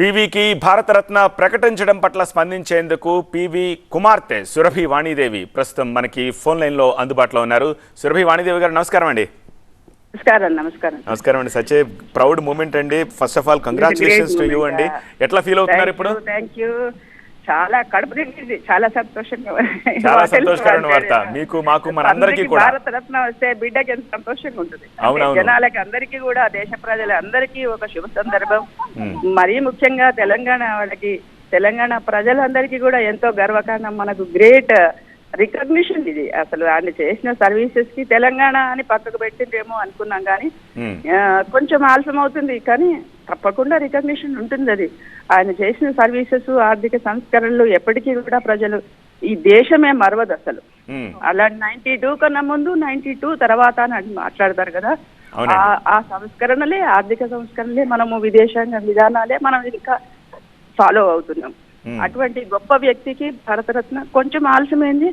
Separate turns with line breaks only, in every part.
పీవీకి భారతరత్న ప్రకటించడం పట్ల స్పందించేందుకు పీవీ కుమార్తె సురభి వాణిదేవి ప్రస్తుతం మనకి ఫోన్ లైన్లో అందుబాటులో ఉన్నారు. సురభి వాణిదేవి గారు నమస్కారం అండి.
నమస్కారం నమస్కారం.
నమస్కారం అండి. సచ్ ప్రౌడ్ మూమెంట్ అండి. First of all congratulations to you అండి. ఎట్లా ఫీల్ అవుతున్నారు ఇప్పుడు?
థ్యాంక్ యూ చాలా కడుపు నిండింది. చాలా సంతోషంగా
చాలా సంతోషకరమైన వార్త. మీకు, మాకు, మనందరికీ కూడా.
భారత రత్న వస్తే బిడ్డకి ఎంత సంతోషంగా ఉంటుంది. జనాలకి అందరికీ కూడా దేశ ప్రజలందరికీ ఒక శుభ సందర్భం. మరీ ముఖ్యంగా తెలంగాణ వాళ్ళకి తెలంగాణ ప్రజలందరికీ కూడా ఎంతో గర్వకారణం. మనకు గ్రేట్ రికగ్నిషన్ ఇది. అసలు ఆయన చేసిన సర్వీసెస్కి తెలంగాణ అని పక్కకు పెట్టిందేమో అనుకున్నాం కానీ కొంచెం ఆలస్యం అవుతుంది కానీ తప్పకుండా రికగ్నిషన్ ఉంటుంది అది ఆయన చేసిన సర్వీసెస్ ఆర్థిక సంస్కరణలు ఎప్పటికీ కూడా ప్రజలు ఈ దేశమే మరవదు అసలు. అలా నైన్టీ టూ కన్నా ముందు నైన్టీ టూ తర్వాత అని మాట్లాడతారు కదా. ఆ- ఆ సంస్కరణలే ఆర్థిక సంస్కరణలే మనము విదేశాంగ విధానాలే మనం ఇంకా ఫాలో అవుతున్నాం. అటువంటి గొప్ప వ్యక్తికి భారతరత్న కొంచెం ఆలస్యమైంది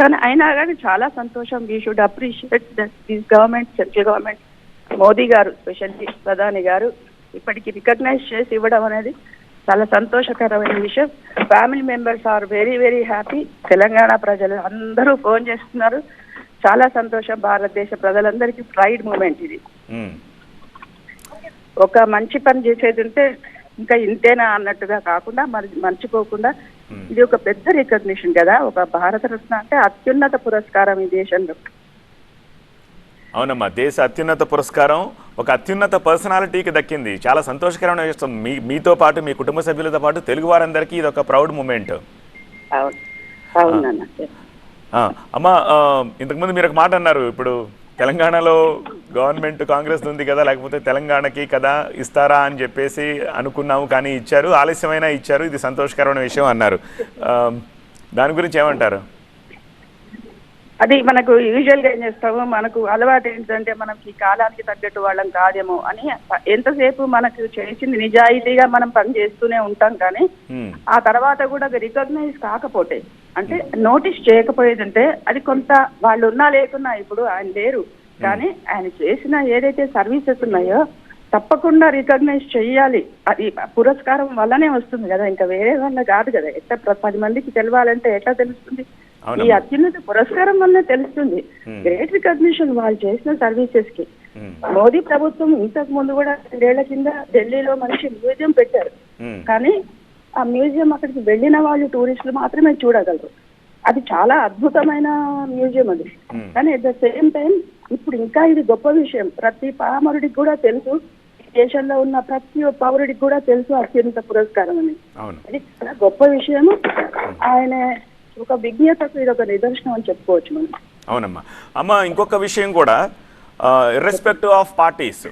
కానీ అయినా కానీ చాలా సంతోషం we should appreciate that this government central government Modi గారు స్పెషల్లీ ప్రధాని గారు ఇప్పటికి రికగ్నైజ్ చేసి ఇవ్వడం అనేది చాలా సంతోషకరమైన విషయం. Family members are very very happy Telangana ప్రజలు అందరూ ఫోన్ చేస్తున్నారు. చాలా సంతోషం. భారతదేశ ప్రజలందరికీ ప్రైడ్ మూమెంట్ ఇది. ఒక మంచి పని చేసేది ఉంటే ఇంకా ఇంతేనా అన్నట్టుగా కాకుండా మరి మర్చిపోకుండా. ఇది ఒక పెద్ద రికగ్నిషన్ కదా. ఒక భారతరత్న అంటే అత్యున్నత పురస్కారం ఈ దేశంలో.
అవునమ్మా దేశ అత్యున్నత పురస్కారం ఒక అత్యున్నత పర్సనాలిటీకి దక్కింది. చాలా సంతోషకరమైన విషయం. మీ మీతో పాటు మీ కుటుంబ సభ్యులతో పాటు తెలుగు వారందరికీ ఇది ఒక ప్రౌడ్ మూమెంట్. అమ్మ ఇంతకుముందు మీరు ఒక మాట అన్నారు. ఇప్పుడు తెలంగాణలో గవర్నమెంట్ కాంగ్రెస్ ఉంది కదా లేకపోతే తెలంగాణకి కదా ఇస్తారా అని చెప్పేసి అనుకున్నాము కానీ ఇచ్చారు. ఆలస్యమైనా ఇచ్చారు. ఇది సంతోషకరమైన విషయం అన్నారు. దాని గురించి ఏమంటారు?
అది మనకు యూజువల్గా ఏం చేస్తాము? మనకు అలవాటు ఏంటంటే మనకి ఈ కాలానికి తగ్గట్టు వాళ్ళం కాదేమో అని ఎంతసేపు మనకు చేసింది నిజాయితీగా మనం పని చేస్తూనే ఉంటాం కానీ ఆ తర్వాత కూడా అది రికగ్నైజ్ కాకపోతే అంటే నోటీస్ చేయకపోయేదంటే అది కొంత వాళ్ళు ఉన్నా లేకున్నా ఇప్పుడు ఆయన లేరు. కానీ ఆయన చేసిన ఏదైతే సర్వీసెస్ ఉన్నాయో తప్పకుండా రికగ్నైజ్ చేయాలి అది పురస్కారం వల్లనే వస్తుంది కదా. ఇంకా వేరే వల్ల కాదు కదా. ఎట్లా పది మందికి తెలవాలంటే ఎట్లా తెలుస్తుంది? ఈ. అత్యున్నత పురస్కారం వల్లనే తెలుస్తుంది. గ్రేట్ రికగ్నిషన్ వాళ్ళు చేసిన
సర్వీసెస్కి
మోదీ ప్రభుత్వం ఇంతకు ముందు కూడా రెండేళ్ళ కింద ఢిల్లీలో మనిషి మ్యూజియం పెట్టారు. కానీ ఆ మ్యూజియం అక్కడికి వెళ్ళిన వాళ్ళు టూరిస్టులు మాత్రమే చూడగలరు. అది చాలా అద్భుతమైన మ్యూజియం అది. కానీ అట్ ద సేమ్ టైం ఇప్పుడు ఇంకా ఇది గొప్ప విషయం. ప్రతి పామరుడికి కూడా తెలుసు. దేశంలో ఉన్న ప్రతి పౌరుడికి కూడా తెలుసు అత్యున్నత పురస్కారం అని. అది చాలా గొప్ప విషయము. ఆయన ఒక విజ్ఞతకు ఇది ఒక నిదర్శనం అని చెప్పుకోవచ్చు మనం.
అవునమ్మా. అమ్మ ఇంకొక విషయం కూడా ఇర్రెస్పెక్టివ్ ఆఫ్ పార్టీస్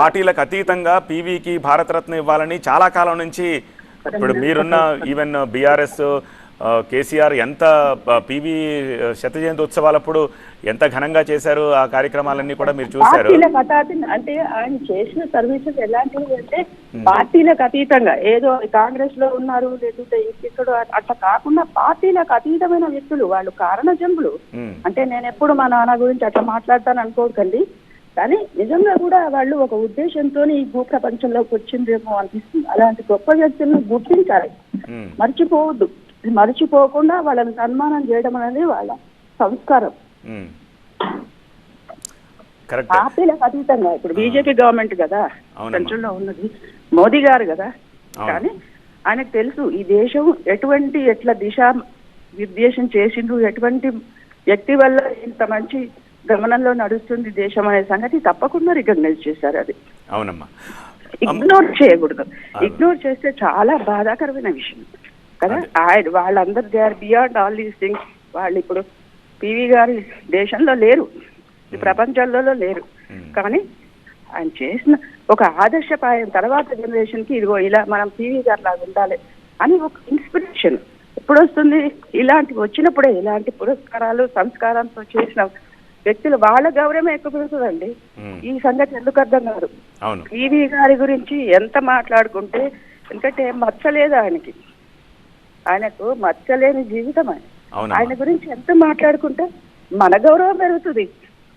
పార్టీలకు అతీతంగా పీవీకి భారతరత్న ఇవ్వాలని చాలా కాలం నుంచి ఇప్పుడు మీరున్న ఈవెన్ బీఆర్ఎస్ కేసీఆర్ ఎంత పీవీ శత జయంతి ఉత్సవాలప్పుడు ఎంత ఘనంగా చేశారు ఆ కార్యక్రమాలన్నీ కూడా మీరు చూశారు?
అంటే ఆయన చేసిన సర్వీసెస్ ఎలాంటివి అంటే పార్టీలకు అతీతంగా ఏదో కాంగ్రెస్లో ఉన్నారు లేకుంటే ఇక్కడ అట్లా కాకుండా పార్టీలకు అతీతమైన వ్యక్తులు వాళ్ళు కారణ జంబులు అంటే నేను ఎప్పుడు మా నాన్న గురించి అట్లా మాట్లాడతాను అనుకోకండి. కానీ నిజంగా కూడా వాళ్ళు ఒక ఉద్దేశంతో ఈ భూ ప్రపంచంలోకి వచ్చిందేమో అనిపిస్తుంది. అలాంటి గొప్ప వ్యక్తులను గుర్తించాలి. మర్చిపోవద్దు. మర్చిపోకుండా వాళ్ళని సన్మానం చేయడం అనేది వాళ్ళ సంస్కారం. పార్టీలకు అతీతంగా ఇప్పుడు బీజేపీ గవర్నమెంట్ కదా. సెంట్రల్లో ఉన్నది. మోదీ గారు కదా. కానీ ఆయనకు తెలుసు ఈ దేశం ఎటువంటి ఎట్లా దిశ నిర్దేశం చేసిండు ఎటువంటి వ్యక్తి వల్ల ఇంత మంచి గమనంలో నడుస్తుంది దేశం అనే సంగతి తప్పకుండా రికగ్నైజ్ చేశారు అది.
అవునమ్మా.
ఇగ్నోర్ చేయకూడదు. ఇగ్నోర్ చేస్తే చాలా బాధాకరమైన విషయం. కదా? ఆయన వాళ్ళందరూ they are beyond all these things. వాళ్ళు ఇప్పుడు పివి గారి దేశంలో లేరు. ఈ ప్రపంచంలో లేరు. కానీ ఆయన చేసిన ఒక ఆదర్శపాయం తర్వాత జనరేషన్కి ఇదిగో ఇలా మనం పివి గారి లాగా ఉండాలి అని ఒక ఇన్స్పిరేషన్. ఎప్పుడు వస్తుంది ఇలాంటివి వచ్చినప్పుడే ఇలాంటి పురస్కారాలు సంస్కారంతో చేసిన వ్యక్తులు వాళ్ళ గౌరవం ఎక్కువ పెరుగుతుందండి. ఈ సంగతి ఎందుకు అర్థం కాదు? టీవీ గారి గురించి ఎంత మాట్లాడుకుంటే ఎందుకంటే మచ్చలేదు ఆయనకి. ఆయనకు మచ్చలేని జీవితం ఆయన. ఆయన గురించి ఎంత మాట్లాడుకుంటే మన గౌరవం పెరుగుతుంది.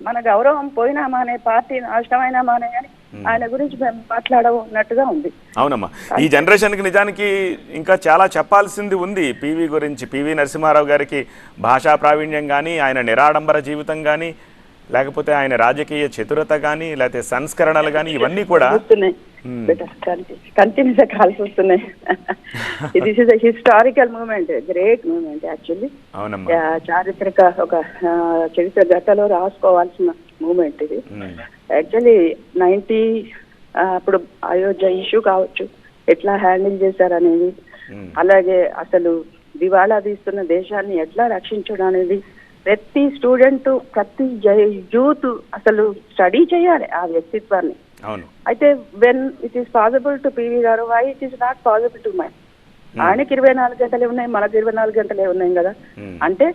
మన గౌరవం పోయినా మానే పార్టీ నాశనమైనా మానే కానీ ఆయన గురించి మేము మాట్లాడన్నట్టుగా ఉంది.
అవునమ్మా. ఈ జనరేషన్కి నిజానికి ఇంకా చాలా చెప్పాల్సింది ఉంది. పివి గురించి పివి నరసింహారావు గారికి భాషా ప్రావీణ్యం కానీ ఆయన నిరాడంబర జీవితం కానీ లేకపోతే ఆయన రాజకీయ చతురత కానీ లేకపోతే సంస్కరణలు కానీ ఇవన్నీ కూడా
కంటిన్యూస్ కాల్సి వస్తున్నాయి. This is historical moment great moment actually చారిత్రక ఒక చరిత్ర గతలో రాసుకోవాల్సిన మూమెంట్ ఇది. యాక్చువల్లీ నైన్టీ అప్పుడు అయోధ్య ఇష్యూ కావచ్చు ఎట్లా హ్యాండిల్ చేశారనేది. అలాగే అసలు దివాళా తీస్తున్న దేశాన్ని ఎట్లా రక్షించడం అనేది ప్రతి స్టూడెంట్ ప్రతి యూత్ అసలు స్టడీ చేయాలి ఆ వ్యక్తిత్వాన్ని. అయితే when it is possible to PV గారు why it is not possible to my ఆయనకి ఇరవై నాలుగు గంటలే ఉన్నాయి మనకి ఇరవై నాలుగు గంటలే ఉన్నాయి కదా.
ఉమ్,
అంటే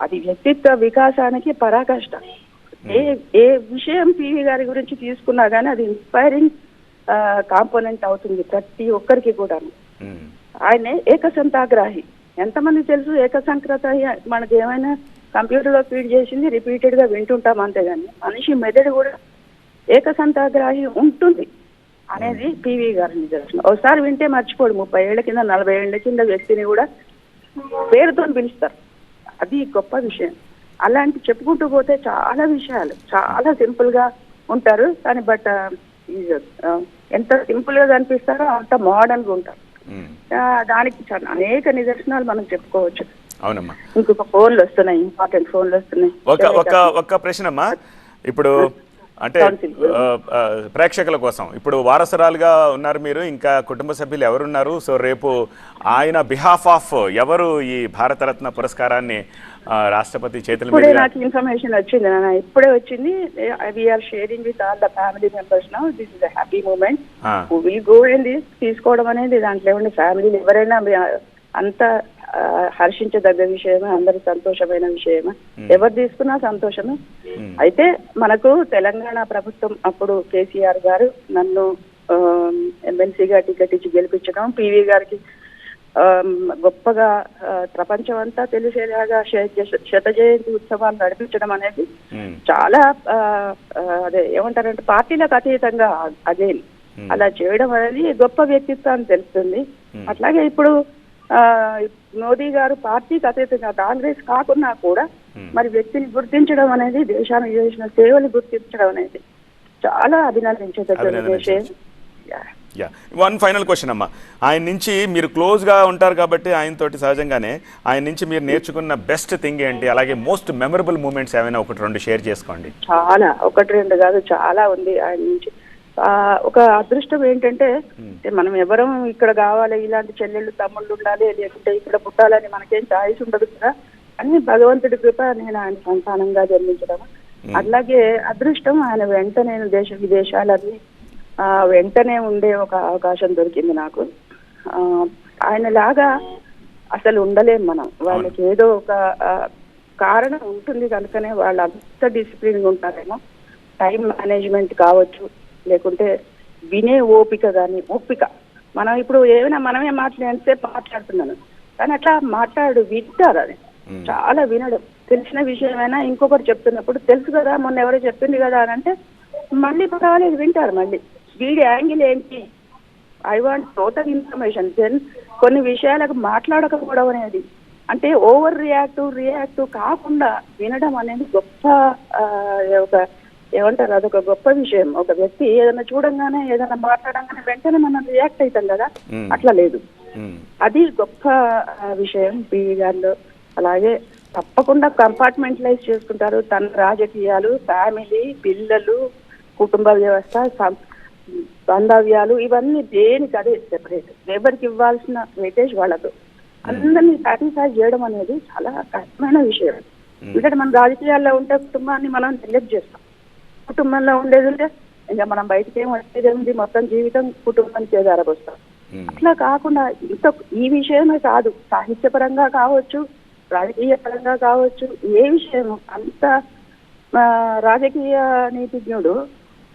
అది వ్యక్తిత్వ వికాసానికి పరాకాష్ట. ఏ ఏ విషయం పివి గారి గురించి తీసుకున్నా కానీ అది ఇన్స్పైరింగ్ కాంపోనెంట్ అవుతుంది ప్రతి ఒక్కరికి కూడా
ఉమ్,
ఆయనే ఏకసంతాగ్రాహి. ఎంతమంది తెలుసు ఏకసంక్రతాహి మనకి ఏమైనా కంప్యూటర్లో ఫీడ్ చేసింది రిపీటెడ్గా వింటుంటాం అంతేగాని మనిషి మెదడు కూడా ఏకసంతాగ్రాహి ఉంటుంది అనేది పివి గారి నిదర్శనం. ఒకసారి వింటే మర్చిపోడు ముప్పై ఏళ్ళ కింద నలభై ఏళ్ళ కింద వ్యక్తిని కూడా పేరుతో పిలుస్తారు. అది గొప్ప విషయం. అలాంటి చెప్పుకుంటూ పోతే చాలా విషయాలు చాలా సింపుల్గా ఉంటారు. కానీ బట్ ఎంత సింపుల్గా కనిపిస్తారో అంత మోడర్న్గా ఉంటారు దానికి అనేక నిదర్శనాలు మనం చెప్పుకోవచ్చు.
అవునమ్మా.
ఇంకొక ఫోన్లు వస్తున్నాయి ఇంపార్టెంట్ ఫోన్లు వస్తున్నాయి.
ఒక ఒక ఒక ప్రశ్నమ్మా. ఇప్పుడు అంటే ప్రేక్షకుల కోసం. ఇప్పుడు వారసురాలుగా ఉన్నారు మీరు ఇంకా కుటుంబ సభ్యులు ఎవరున్నారు? సో రేపు ఆయన బిహాఫ్ ఆఫ్ ఎవరు ఈ భారతరత్న పురస్కారాన్ని రాష్ట్రపతి చేతుల మీదుగా
నాకు ఇన్ఫర్మేషన్ వచ్చింది నాన్న. ఇప్పుడే వచ్చింది. We are sharing with all the family members now this is happy moment will go తీసుకోవడం అనేది దాంట్లో ఏమండి ఫ్యామిలీలు ఎవరైనా అంత హర్షించదగ్గ విషయమే అందరి సంతోషమైన విషయమే. ఎవరు తీసుకున్నా సంతోషమే. అయితే మనకు తెలంగాణ ప్రభుత్వం అప్పుడు కేసీఆర్ గారు నన్ను ఎమ్మెల్సీగా టికెట్ ఇచ్చి గెలిపించడం పివి గారికి గొప్పగా ప్రపంచం అంతా తెలిసేలాగా శత- జయంతి ఉత్సవాలు నడిపించడం అనేది చాలా అదే ఏమంటారంటే పార్టీలకు అతీతంగా అదే. అలా చేయడం అనేది గొప్ప వ్యక్తిత్వాన్ని తెలుస్తుంది. అట్లాగే ఇప్పుడు మోదీ గారు పార్టీకి అతీతంగా కాంగ్రెస్ కాకున్నా కూడా
Hmm.
మరి వ్యక్తిని గుర్తించడం అనేది దేశానికి చేసిన సేవలు గుర్తించడం అనేది చాలా విషయం. Yeah.
Yeah one final question అమ్మా. ఆయన నుంచి మీరు క్లోజ్గా ఉంటారు కాబట్టి ఆయనతోటి సహజంగానే ఆయన నుంచి మీరు నేర్చుకున్న బెస్ట్ థింగ్ ఏంటి? అలాగే మోస్ట్ మెమరబుల్ మూమెంట్స్ ఏమైనా ఒకటి రెండు షేర్ చేసుకోండి.
చాలా. ఒకటి రెండు కాదు చాలా ఉంది ఆయన నుంచి. ఒక అదృష్టం ఏంటంటే అంటే మనం ఎవరం ఇక్కడ కావాలి ఇలాంటి చెల్లెళ్ళు తమ్ముళ్ళు ఉండాలి లేకుంటే ఇక్కడ పుట్టాలని మనకేం చాయిస్ ఉండదు కదా. అన్ని భగవంతుడి కృప నేను ఆయన సంతానంగా జన్మించడం అట్లాగే అదృష్టం ఆయన వెంట నేను దేశ విదేశాలన్నీ ఆ, వెంటనే ఉండే ఒక అవకాశం దొరికింది నాకు. ఆ, ఆయన లాగా అసలు ఉండలేం మనం. వాళ్ళకి ఏదో ఒక కారణం ఉంటుంది కనుకనే వాళ్ళు అంత డిసిప్లిన్ ఉంటారేమో. టైం మేనేజ్మెంట్ కావచ్చు లేకుంటే వినే ఓపిక కానీ ఓపిక. మనం ఇప్పుడు ఏమైనా మనమే మాట్లాడిసేపు మాట్లాడుతున్నాను? కానీ అట్లా మాట్లాడు వింటారు అది. చాలా వినడం. తెలిసిన విషయమైనా ఇంకొకరు చెప్తున్నప్పుడు తెలుసు కదా మొన్న ఎవరో చెప్పింది కదా అని అంటే మళ్ళీ పర్వాలేదు వింటారు మళ్ళీ. వీడి యాంగిల్ ఏంటి? I want total information. Then కొన్ని విషయాలకు మాట్లాడకపోవడం అనేది. అంటే ఓవర్ రియాక్టివ్ రియాక్టివ్ కాకుండా వినడం అనేది గొప్ప ఆ, ఒక ఏమంటారు అదొక గొప్ప విషయం. ఒక వ్యక్తి ఏదైనా చూడంగానే ఏదైనా మాట్లాడంగానే వెంటనే మనం రియాక్ట్ అవుతాం కదా. అట్లా లేదు. అది గొప్ప విషయం పివి గారిలో. అలాగే తప్పకుండా కంపార్ట్మెంటలైజ్ చేసుకుంటారు. తన రాజకీయాలు ఫ్యామిలీ పిల్లలు కుటుంబ వ్యవస్థ బాంధవ్యాలు ఇవన్నీ దేనికి అదే సెపరేట్ లేబర్కి ఇవ్వాల్సిన వెయిటేజ్ వాళ్ళకు. అందరినీ సాటిస్ఫై చేయడం అనేది చాలా కష్టమైన విషయం. ఎందుకంటే మన రాజకీయాల్లో ఉంటే కుటుంబాన్ని మనం నెగ్లెక్ట్ చేస్తాం. కుటుంబంలో ఉండేది ఉంటే ఇంకా మనం బయటకి ఏం వచ్చేది ఉంది. మొత్తం జీవితం కుటుంబానికి
ఉమ్,
అట్లా కాకుండా ఇంత ఈ విషయమే కాదు. సాహిత్యపరంగా కావచ్చు రాజకీయ పరంగా కావచ్చు ఏ విషయం అంత రాజకీయ నీతిజ్ఞుడు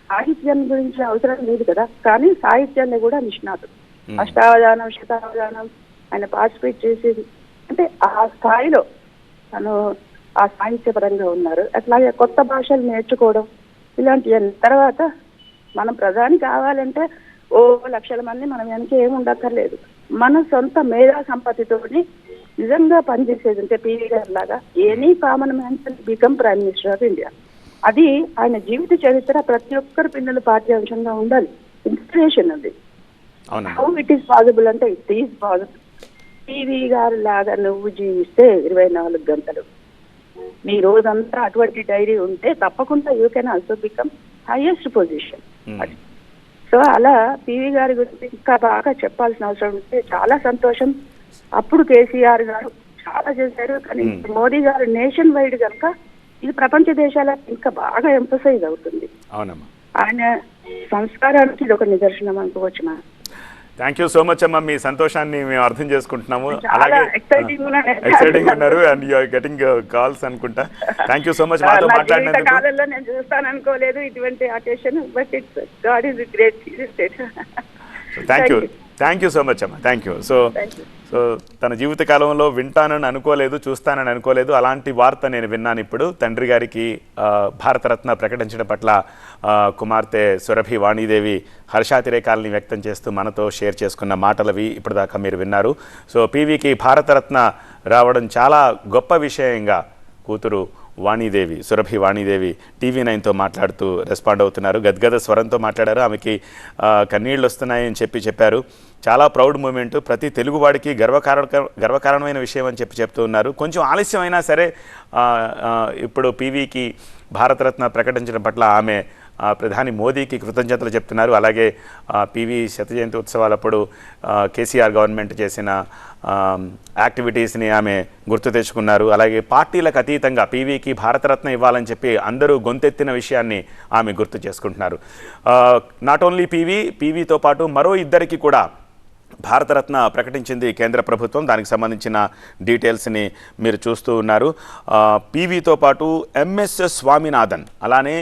సాహిత్యం గురించి అవసరం లేదు కదా. కానీ సాహిత్యాన్ని కూడా నిష్ణాతుడు. అష్టావధానం శతావధానం ఆయన పార్టిసిపేట్ చేసేది. అంటే ఆ స్థాయిలో తను ఆ సాహిత్యపరంగా ఉన్నారు. అట్లాగే కొత్త భాషలు నేర్చుకోవడం ఇలాంటి తర్వాత మనం ప్రధాని కావాలంటే ఓ లక్షల మంది మనం వెనక ఏమి ఉండక్కర్లేదు. మన సొంత మేధా సంపత్తితోని నిజంగా పనిచేసేది ఉంటే పీవీ గారి లాగా any common man become prime minister of India. అది ఆయన జీవిత చరిత్ర ప్రతి ఒక్కరి పిల్లలు పాఠ్యాంశంగా ఉండాలి. ఇన్స్పిరేషన్ అది. హౌ ఇట్ ఈస్ పాసిబుల్ అంటే ఇట్ ఈస్ పాసిబుల్ టీవీ గారు లాగా నువ్వు జీవిస్తే ఇరవై నాలుగు గంటలు. నీ రోజంతా అటువంటి డైరీ ఉంటే తప్పకుండా you can also become highest position. So అలా పివి గారి గురించి ఇంకా బాగా చెప్పాల్సిన అవసరం ఉంటే చాలా సంతోషం. అప్పుడు కేసీఆర్ గారు చాలా చేశారు. కానీ
Hmm.
మోదీ గారు నేషన్ వైడ్ కనుక ఇది ప్రపంచ దేశాలకు ఇంకా బాగా ఎంఫసైజ్ అవుతుంది. ఆయన సంస్కారానికి ఇది ఒక నిదర్శనం అనుకోవచ్చు మనం
థ్యాంక్ యూ సో మచ్ అమ్మా. మీ సంతోషాన్ని మేము అర్థం చేసుకుంటున్నాము. అలాగే. ఎక్సైటింగ్ ఉన్నారు అండ్ యూఆర్ గెటింగ్ కాల్స్ అనుకుంటా. థ్యాంక్ యూ సో మచ్ మాతో మాట్లాడినందుకు
కాలంలో నేను చూస్తాను అనుకోలేదు ఇటువంటి occasion but it's God great
thank you thank you so much అమ్మా. Thank you so. సో తన జీవిత కాలంలో వింటానని అనుకోలేదు చూస్తానని అనుకోలేదు. అలాంటి వార్త నేను విన్నాను ఇప్పుడు. తండ్రి గారికి భారతరత్న ప్రకటించడం పట్ల కుమార్తె సురభి వాణీదేవి హర్షాతిరేకాలని వ్యక్తం చేస్తూ మనతో షేర్ చేసుకున్న మాటలవి ఇప్పటిదాకా మీరు విన్నారు. సో పీవీకి భారతరత్న రావడం చాలా గొప్ప విషయంగా కూతురు వాణీదేవి సురభి వాణీదేవి టీవీ నైన్తో మాట్లాడుతూ రెస్పాండ్ అవుతున్నారు. గద్గద స్వరంతో మాట్లాడారు. ఆమెకి కన్నీళ్ళు వస్తున్నాయని చెప్పి చెప్పారు. చాలా ప్రౌడ్ మూమెంట్ ప్రతి తెలుగువాడికి గర్వకారణ గర్వకారణమైన విషయం అని చెప్పి చెప్తూ ఉన్నారు. కొంచెం ఆలస్యమైనా సరే ఇప్పుడు పీవీకి భారతరత్న ప్రకటించడం పట్ల ఆమె ప్రధాని మోదీకి కృతజ్ఞతలు చెప్తున్నారు. అలాగే పివి శత జయంతి ఉత్సవాలప్పుడు కేసీఆర్ గవర్నమెంట్ చేసిన యాక్టివిటీస్ని ఆమె గుర్తు తెచ్చుకున్నారు. అలాగే పార్టీలకు అతీతంగా పీవీకి భారతరత్న ఇవ్వాలని చెప్పి అందరూ గొంతెత్తిన విషయాన్ని ఆమె గుర్తు చేసుకుంటున్నారు. నాట్ ఓన్లీ పీవీ పీవీతో పాటు మరో ఇద్దరికి కూడా భారతరత్న ప్రకటించింది కేంద్ర ప్రభుత్వం. దానికి సంబంధించిన డీటెయిల్స్ని మీరు చూస్తూ ఉన్నారు. పీవీతో పాటు ఎంఎస్ స్వామినాథన్ అలానే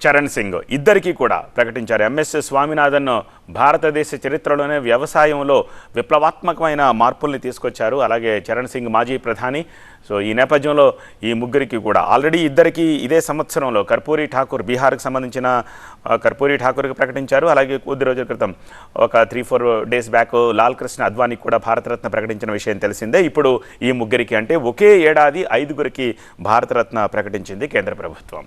చరణ్ సింగ్ ఇద్దరికీ కూడా ప్రకటించారు. ఎంఎస్ స్వామినాథన్ భారతదేశ చరిత్రలోనే వ్యవసాయంలో విప్లవాత్మకమైన మార్పుల్ని తీసుకొచ్చారు. అలాగే చరణ్ సింగ్ మాజీ ప్రధాని. సో ఈ నేపథ్యంలో ఈ ముగ్గురికి కూడా ఆల్రెడీ ఇద్దరికి ఇదే సంవత్సరంలో కర్పూరి ఠాకూర్ బీహార్కి సంబంధించిన కర్పూరి ఠాకూర్కి ప్రకటించారు. అలాగే కొద్ది రోజుల క్రితం ఒక three four days back Lal Krishna అద్వానికి కూడా భారతరత్న ప్రకటించిన విషయం తెలిసిందే. ఇప్పుడు ఈ ముగ్గురికి అంటే ఒకే ఏడాది ఐదుగురికి భారతరత్న ప్రకటించింది కేంద్ర ప్రభుత్వం.